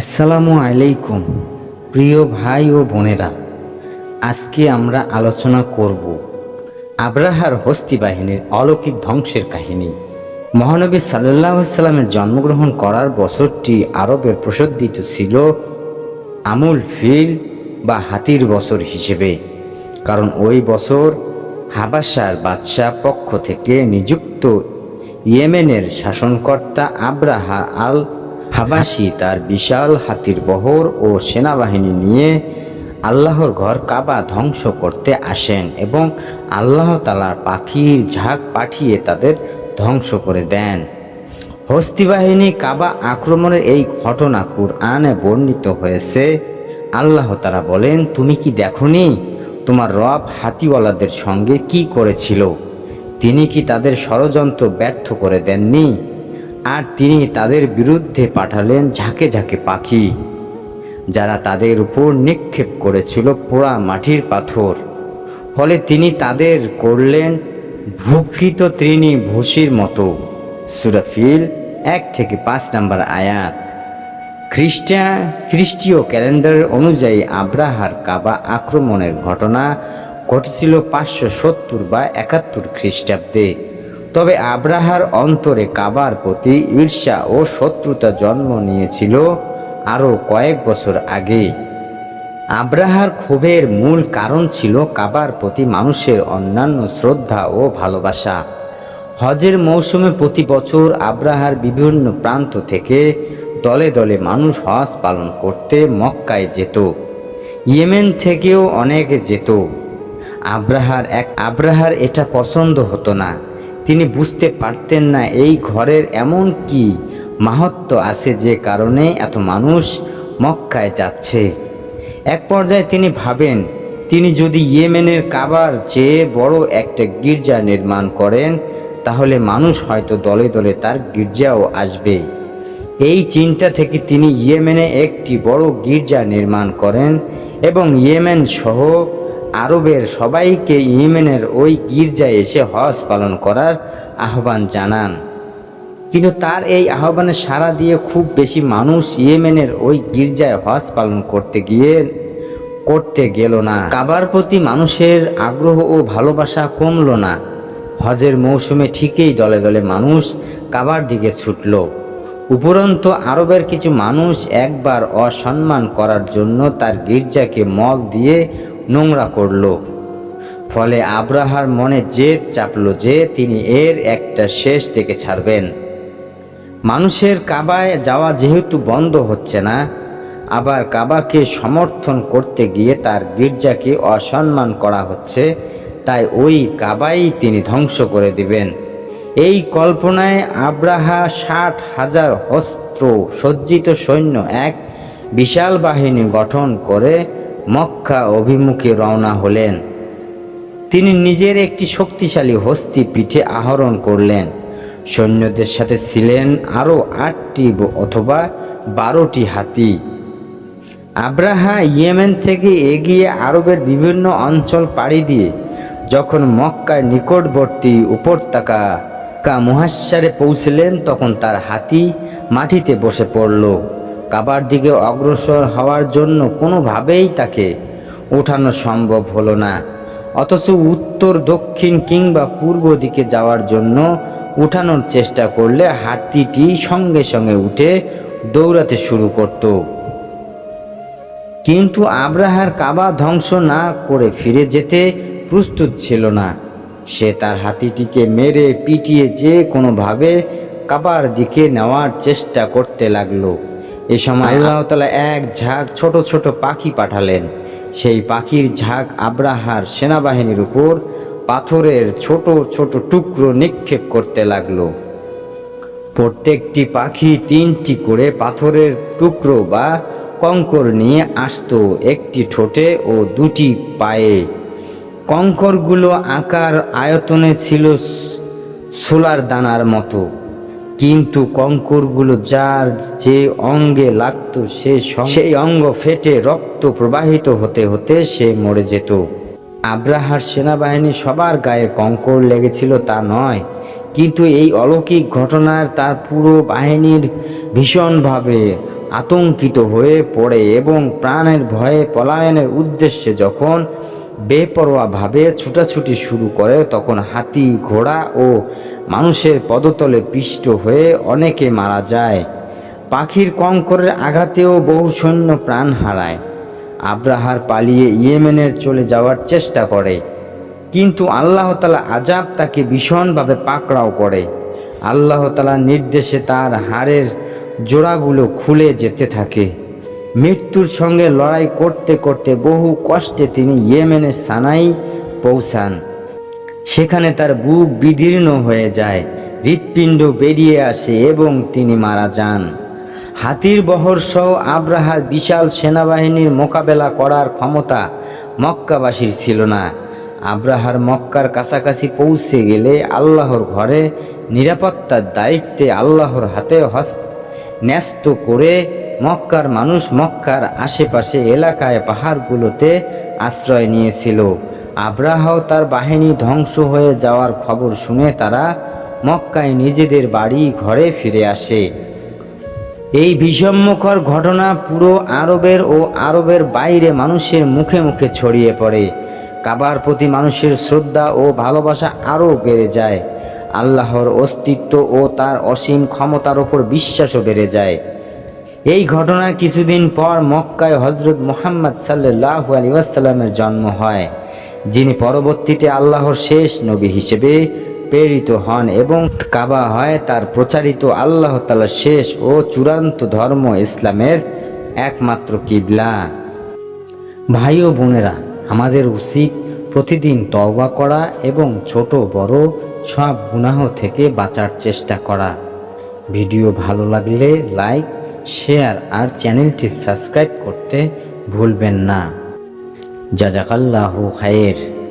আসসালামু আলাইকুম, প্রিয় ভাই ও বোনেরা। আজকে আমরা আলোচনা করব আব্রাহার হস্তি বাহিনীর অলৌকিক ধ্বংসের কাহিনী। মহানবী সাল্লাহ সাল্লামের জন্মগ্রহণ করার বছরটি আরবের প্রসিদ্ধিত ছিল আমুল ফিল বা হাতির বছর হিসেবে। কারণ ওই বছর হাবাসার বাদশাহ পক্ষ থেকে নিযুক্ত ইয়েমেনের শাসনকর্তা আব্রাহা আল হাবাসি তার বিশাল হাতির বহর ও সেনাবাহিনী নিয়ে আল্লাহর ঘর কাবা ধ্বংস করতে আসেন এবং আল্লাহ তালার পাখির ঝাঁক পাঠিয়ে তাদের ধ্বংস করে দেন। হস্তি বাহিনী কাবা আক্রমণের এই ঘটনা কুরআনে বর্ণিত হয়েছে। আল্লাহ তারা বলেন, তুমি কি দেখনি? তোমার রব হাতিওয়ালাদের সঙ্গে কি করেছিল? তিনি কি তাদের ষড়যন্ত্র ব্যর্থ করে দেননি? আর তিনি তাদের বিরুদ্ধে পাঠালেন ঝাঁকে ঝাঁকে পাখি, যারা তাদের উপর নিক্ষেপ করেছিল পোড়া মাটির পাথর। ফলে তিনি তাদের করলেন ভূকৃত তৃণী ভূষির মতো সুরাফিল এক থেকে পাঁচ নম্বর আয়াত। খ্রিস্টা, খ্রিস্টীয় ক্যালেন্ডার অনুযায়ী আব্রাহার কাবা আক্রমণের ঘটনা ঘটেছিল পাঁচশো সত্তর বা একাত্তর খ্রিস্টাব্দে। তবে আব্রাহার অন্তরে কাবার প্রতি ঈর্ষা ও শত্রুতা জন্ম নিয়েছিল আরও কয়েক বছর আগে। আব্রাহার ক্ষোভের মূল কারণ ছিল কাবার প্রতি মানুষের অন্যান্য শ্রদ্ধা ও ভালোবাসা। হজের মৌসুমে প্রতি বছর আব্রাহার বিভিন্ন প্রান্ত থেকে দলে দলে মানুষ হজ পালন করতে মক্কায় যেত। ইয়েমেন থেকেও অনেকে যেত। আব্রাহার এক আব্রাহার এটা পছন্দ হতো না। তিনি বুঝতে পারতেন না এই ঘরের এমন কি মাহাত্ম আছে যে কারণে এত মানুষ মক্কায় যাচ্ছে। এক পর্যায়ে তিনি ভাবেন, তিনি যদি ইয়েমেনের কাবার চেয়ে বড় একটা গির্জা নির্মাণ করেন, তাহলে মানুষ হয়তো দলে দলে তার গির্জাও আসবে। এই চিন্তা থেকে তিনি ইয়েমেনে একটি বড় গির্জা নির্মাণ করেন এবং ইয়েমেন সহ আরবের সবাইকে ইয়েমেনের ওই গির্জায় এসে হজ পালন করার আহ্বান জানান। কিন্তু তার এই আহ্বানে সাড়া দিয়ে খুব বেশি মানুষ ইয়েমেনের ওই গির্জায় হজ পালন করতে গিয়ে, করতে গেল না। কাবার প্রতি মানুষের আগ্রহ ও ভালোবাসা কমল না। হজের মৌসুমে ঠিকই দলে দলে মানুষ কাবার দিকে ছুটল। উপরন্ত আরবের কিছু মানুষ একবার অসম্মান করার জন্য তার গির্জাকে মল দিয়ে নোংরা করল। ফলে আব্রাহার মনে জেদ চাপল যে তিনি এর একটা শেষ দেখে ছাড়বেন। মানুষের কাবায় যাওয়া যেহেতু বন্ধ হচ্ছে না, আবার কাবাকে সমর্থন করতে গিয়ে তার গির্জাকে অসম্মান করা হচ্ছে, তাই ওই কাবাই তিনি ধ্বংস করে দিবেন। এই কল্পনায় আব্রাহা ষাট হাজার অস্ত্র, সজ্জিত সৈন্য, এক বিশাল বাহিনী গঠন করে মক্কা অভিমুখে রওনা হলেন। তিনি নিজের একটি শক্তিশালী হস্তি পিঠে আহরণ করলেন। সৈন্যদের সাথে ছিলেন আরও আটটি অথবা বারোটি হাতি। আব্রাহা ইয়েমেন থেকে এগিয়ে আরবের বিভিন্ন অঞ্চল পাড়ি দিয়ে যখন মক্কার নিকটবর্তী উপত্যকা কা পৌঁছলেন, তখন তার হাতি মাটিতে বসে পড়ল। কাবার দিকে অগ্রসর হওয়ার জন্য কোনোভাবেই তাকে ওঠানো সম্ভব হলো না। অথচ উত্তর, দক্ষিণ কিংবা পূর্ব দিকে যাওয়ার জন্য উঠানোর চেষ্টা করলে হাতিটি সঙ্গে সঙ্গে উঠে দৌড়াতে শুরু করত। কিন্তু আব্রাহার কাবা ধ্বংস না করে ফিরে যেতে প্রস্তুত ছিল না। সে তার হাতিটিকে মেরে পিটিয়ে যে কোনোভাবে কাবার দিকে নেওয়ার চেষ্টা করতে লাগল। এ সময় আল্লাহ তালা এক ঝাঁক ছোট ছোট পাখি পাঠালেন। সেই পাখির ঝাঁক আব্রাহার সেনাবাহিনীর উপর পাথরের ছোট ছোট টুকরো নিক্ষেপ করতে লাগল। প্রত্যেকটি পাখি তিনটি করে পাথরের টুকরো বা কঙ্কর নিয়ে আসতো একটি ঠোঁটে ও দুটি পায়ে। কঙ্করগুলো আকার আয়তনে ছিল সোলার দানার মতো। কিন্তু কঙ্করগুলো যার যে অঙ্গে লাগতো, সে সেই অঙ্গ ফেটে রক্ত প্রবাহিত হতে হতে সে মরে যেত। আব্রাহার সেনাবাহিনী সবার গায়ে কঙ্কর লেগেছিল তা নয়, কিন্তু এই অলৌকিক ঘটনার তার পুরো বাহিনীর ভীষণভাবে আতঙ্কিত হয়ে পড়ে এবং প্রাণের ভয়ে পলায়নের উদ্দেশ্যে যখন বেপরোয়াভাবে ছুটাছুটি শুরু করে, তখন হাতি, ঘোড়া ও মানুষের পদতলে পিষ্ট হয়ে অনেকে মারা যায়। পাখির কঙ্করের আঘাতেও বহু সৈন্য প্রাণ হারায়। আব্রাহার পালিয়ে ইয়েমেনের চলে যাওয়ার চেষ্টা করে। কিন্তু আল্লাহ তালা আজাব তাকে ভীষণভাবে পাকড়াও করে। আল্লাহ তালার নির্দেশে তার হাড়ের জোড়াগুলো খুলে যেতে থাকে। মৃত্যুর সঙ্গে লড়াই করতে করতে বহু কষ্টে তিনি ইয়েমেনের সানাই পৌঁছান। সেখানে তার বুক বিদীর্ণ হয়ে যায়, হৃৎপিণ্ড বেরিয়ে আসে এবং তিনি মারা যান। হাতির বহর সহ আব্রাহার বিশাল সেনাবাহিনীর মোকাবেলা করার ক্ষমতা মক্কাবাসীর ছিল না। আব্রাহার মক্কার কাছাকাছি পৌঁছে গেলে আল্লাহর ঘরে নিরাপত্তার দায়িত্বে আল্লাহর হাতে হস্ত ন্যস্ত করে মক্কার মানুষ মক্কার আশেপাশে এলাকায় পাহাড়গুলোতে আশ্রয় নিয়েছিল। আব্রাহাও তার বাহিনী ধ্বংস হয়ে যাওয়ার খবর শুনে তারা মক্কায় নিজেদের বাড়ি ঘরে ফিরে আসে। এই বিষম্যকর ঘটনা পুরো আরবের ও আরবের বাইরে মানুষের মুখে মুখে ছড়িয়ে পড়ে। কাবার প্রতি মানুষের শ্রদ্ধা ও ভালোবাসা আরও বেড়ে যায়। আল্লাহর অস্তিত্ব ও তার অসীম ক্ষমতার ওপর বিশ্বাসও বেড়ে যায়। এই ঘটনার কিছুদিন পর মক্কায় হজরত মুহাম্মদ সাল্লাহ আলী জন্ম হয়, যিনি পরবর্তীতে আল্লাহর শেষ নবী হিসেবে প্রেরিত হন এবং কাবা হয় তার প্রচারিত আল্লাহ তালা শেষ ও চূড়ান্ত ধর্ম ইসলামের একমাত্র কিবলা। ভাই ও বোনেরা, আমাদের উচিত প্রতিদিন তওবা করা এবং ছোট বড় সব গুনাহ থেকে বাঁচার চেষ্টা করা। ভিডিও ভালো লাগলে লাইক শেয়ার আর চ্যানেলটি সাবস্ক্রাইব করতে ভুলবেন না। জাজাকাল্লাহু খায়ের।